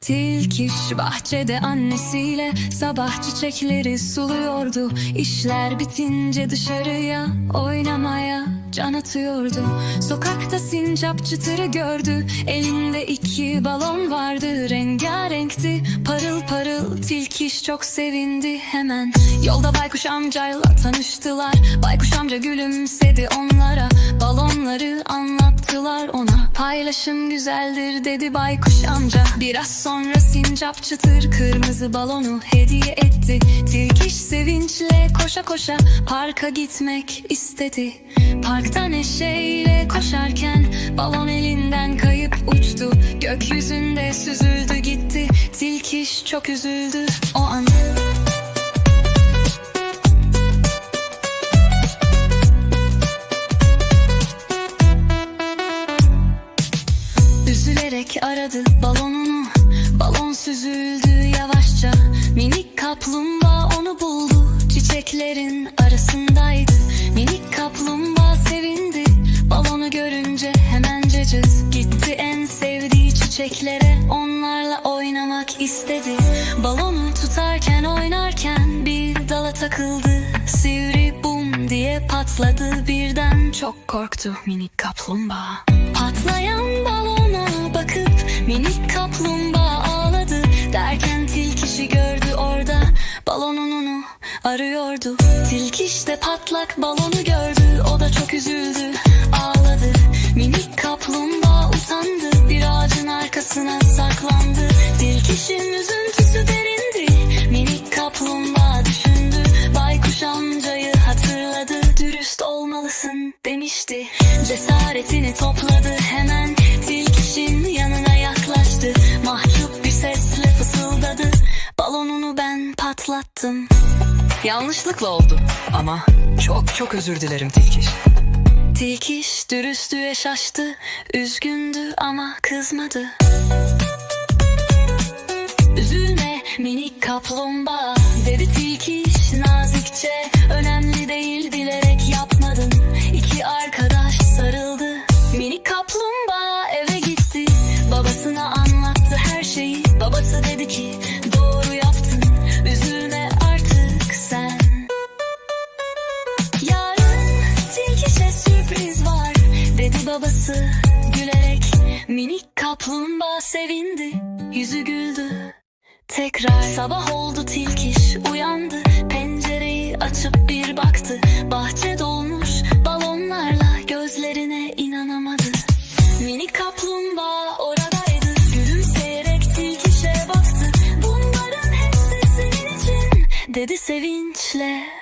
Tilkiş bahçede annesiyle sabah çiçekleri suluyordu. İşler bitince dışarıya oynamaya can atıyordu. Sokakta sincap çıtırı gördü. Elinde iki balon vardı. Parıl Tilkiş çok sevindi hemen. Yolda baykuş amcayla tanıştılar. Baykuş amca gülümsedi onlara. Balonları anlattılar ona. Paylaşım güzeldir dedi baykuş amca. Biraz sonra sincap çıtır kırmızı balonu hediye etti. Tilkiş sevinçle koşa koşa parka gitmek istedi. Parkta neşeyle koşarken balon elinden kayıp uçtu. Gökyüzünde süzüldü. Tilkiş çok üzüldü o an. Üzülerek aradı balonunu. Balon süzüldü yavaşça. Minik kaplumbağa onu buldu. Çiçeklerin arasındaydı. Minik kaplumbağa sevindi. Balonu görünce hemencecik Gitti en sevdiği çiçeklere oynamak istedi. Balonu tutarken oynarken Bir dala takıldı. Sivri bum diye patladı Birden. Çok korktu minik kaplumbağa. Patlayan balona bakıp minik kaplumbağa ağladı. Derken tilkişi gördü orada. Balonunu arıyordu. Tilkiş de patlak balonu gördü. O da çok üzüldü ağladı. Minik kaplumbağa utandı. Bir ağacın arkasına demişti Cesaretini topladı hemen. Tilkişin yanına yaklaştı. Mahcup bir sesle fısıldadı. Balonunu ben patlattım. Yanlışlıkla oldu. Ama çok çok özür dilerim Tilkiş. Tilkiş dürüstlüğe şaştı. Üzgündü ama kızmadı. Üzülme minik kaplumbağa Dedi tilkiş nazikçe sürpriz var Dedi babası gülerek. Minik kaplumbağa sevindi Yüzü güldü. Tekrar sabah oldu tilkiş uyandı. Pencereyi açıp bir baktı. Bahçe dolmuş balonlarla Gözlerine inanamadı. Minik kaplumbağa oradaydı. Gülümseyerek tilkişe baktı. Bunların hepsi senin için Dedi sevinçle